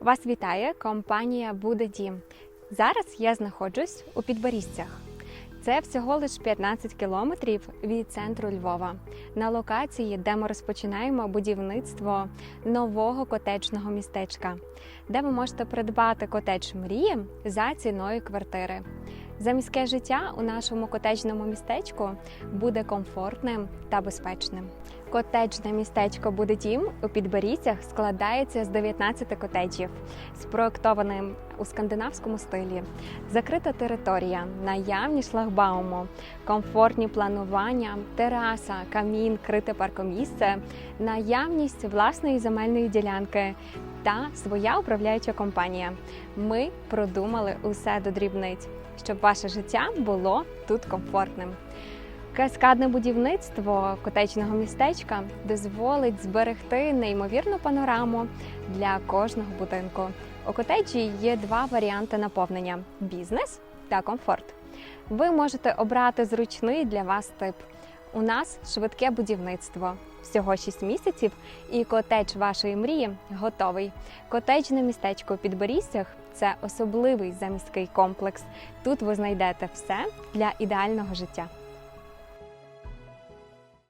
Вас вітає компанія Буде Дім. Зараз я знаходжусь у Підборізцях. Це всього лиш 15 кілометрів від центру Львова, на локації, де ми розпочинаємо будівництво нового котеджного містечка, де ви можете придбати котедж мрії за ціною квартири. Заміське життя у нашому котеджному містечку буде комфортним та безпечним. Котеджне містечко буде дім у Підборізцях складається з 19 котеджів, спроектованим у скандинавському стилі, закрита територія, наявні шлагбауму, комфортні планування, тераса, камін, крите паркомісце, наявність власної земельної ділянки та своя управляюча компанія. Ми продумали усе до дрібниць, щоб ваше життя було тут комфортним. Каскадне будівництво котечного містечка дозволить зберегти неймовірну панораму для кожного будинку. У котеджі є два варіанти наповнення: бізнес та комфорт. Ви можете обрати зручний для вас тип. У нас швидке будівництво. Всього 6 місяців, і котедж вашої мрії готовий. Котеджне містечко у Підборізцях це особливий заміський комплекс. Тут ви знайдете все для ідеального життя.